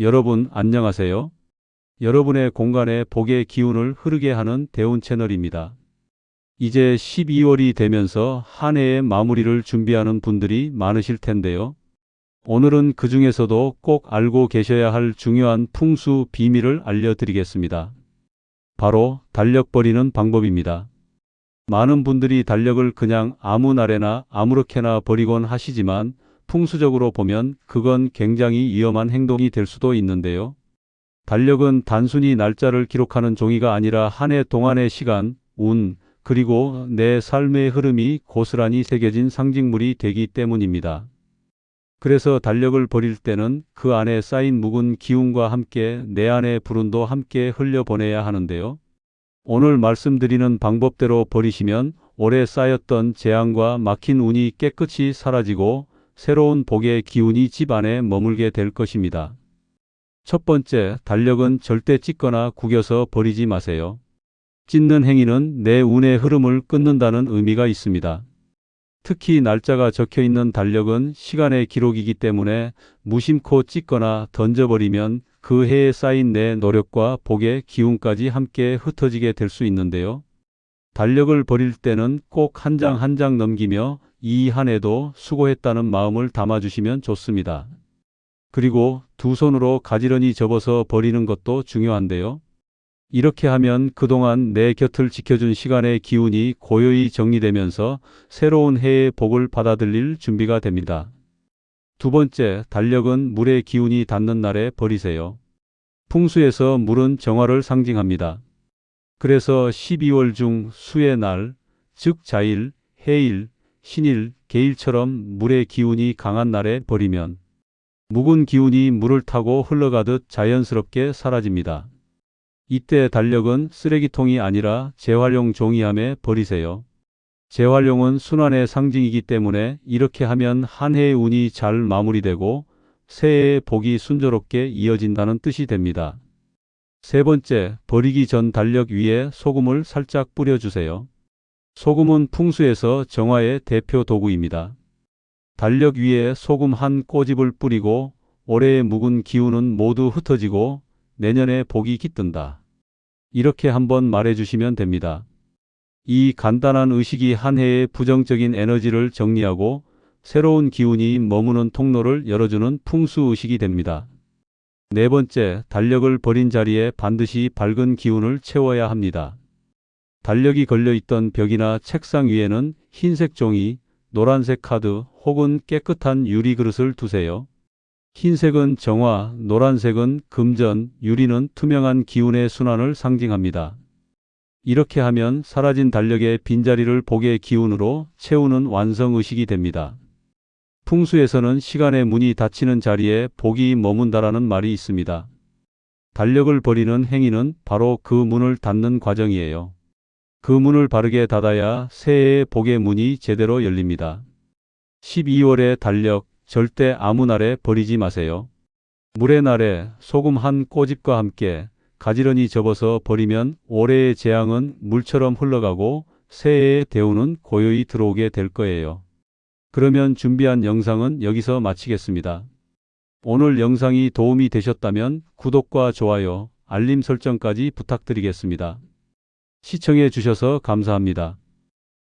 여러분 안녕하세요. 여러분의 공간에 복의 기운을 흐르게 하는 대운 채널입니다. 이제 12월이 되면서 한 해의 마무리를 준비하는 분들이 많으실 텐데요. 오늘은 그 중에서도 꼭 알고 계셔야 할 중요한 풍수 비밀을 알려드리겠습니다. 바로 달력 버리는 방법입니다. 많은 분들이 달력을 그냥 아무 날에나 아무렇게나 버리곤 하시지만 풍수적으로 보면 그건 굉장히 위험한 행동이 될 수도 있는데요. 달력은 단순히 날짜를 기록하는 종이가 아니라 한 해 동안의 시간, 운, 그리고 내 삶의 흐름이 고스란히 새겨진 상징물이 되기 때문입니다. 그래서 달력을 버릴 때는 그 안에 쌓인 묵은 기운과 함께 내 안의 불운도 함께 흘려보내야 하는데요. 오늘 말씀드리는 방법대로 버리시면 오래 쌓였던 재앙과 막힌 운이 깨끗이 사라지고 새로운 복의 기운이 집 안에 머물게 될 것입니다. 첫 번째, 달력은 절대 찢거나 구겨서 버리지 마세요. 찢는 행위는 내 운의 흐름을 끊는다는 의미가 있습니다. 특히 날짜가 적혀 있는 달력은 시간의 기록이기 때문에 무심코 찢거나 던져버리면 그 해에 쌓인 내 노력과 복의 기운까지 함께 흩어지게 될 수 있는데요. 달력을 버릴 때는 꼭한장 한 장 넘기며 이 한 해도 수고했다는 마음을 담아주시면 좋습니다. 그리고 두 손으로 가지런히 접어서 버리는 것도 중요한데요. 이렇게 하면 그동안 내 곁을 지켜준 시간의 기운이 고요히 정리되면서 새로운 해의 복을 받아들일 준비가 됩니다. 두 번째, 달력은 물의 기운이 닿는 날에 버리세요. 풍수에서 물은 정화를 상징합니다. 그래서 12월 중 수의 날, 즉 자일, 해일, 신일, 개일처럼 물의 기운이 강한 날에 버리면 묵은 기운이 물을 타고 흘러가듯 자연스럽게 사라집니다. 이때 달력은 쓰레기통이 아니라 재활용 종이함에 버리세요. 재활용은 순환의 상징이기 때문에 이렇게 하면 한 해의 운이 잘 마무리되고 새해의 복이 순조롭게 이어진다는 뜻이 됩니다. 세 번째, 버리기 전 달력 위에 소금을 살짝 뿌려주세요. 소금은 풍수에서 정화의 대표 도구입니다. 달력 위에 소금 한 꼬집을 뿌리고 올해의 묵은 기운은 모두 흩어지고 내년에 복이 깃든다. 이렇게 한번 말해주시면 됩니다. 이 간단한 의식이 한 해의 부정적인 에너지를 정리하고 새로운 기운이 머무는 통로를 열어주는 풍수 의식이 됩니다. 네 번째, 달력을 버린 자리에 반드시 밝은 기운을 채워야 합니다. 달력이 걸려있던 벽이나 책상 위에는 흰색 종이, 노란색 카드 혹은 깨끗한 유리 그릇을 두세요. 흰색은 정화, 노란색은 금전, 유리는 투명한 기운의 순환을 상징합니다. 이렇게 하면 사라진 달력의 빈자리를 복의 기운으로 채우는 완성의식이 됩니다. 풍수에서는 시간의 문이 닫히는 자리에 복이 머문다라는 말이 있습니다. 달력을 버리는 행위는 바로 그 문을 닫는 과정이에요. 그 문을 바르게 닫아야 새해의 복의 문이 제대로 열립니다. 12월의 달력 절대 아무 날에 버리지 마세요. 물의 날에 소금 한 꼬집과 함께 가지런히 접어서 버리면 올해의 재앙은 물처럼 흘러가고 새해의 대우는 고요히 들어오게 될 거예요. 그러면 준비한 영상은 여기서 마치겠습니다. 오늘 영상이 도움이 되셨다면 구독과 좋아요, 알림 설정까지 부탁드리겠습니다. 시청해 주셔서 감사합니다.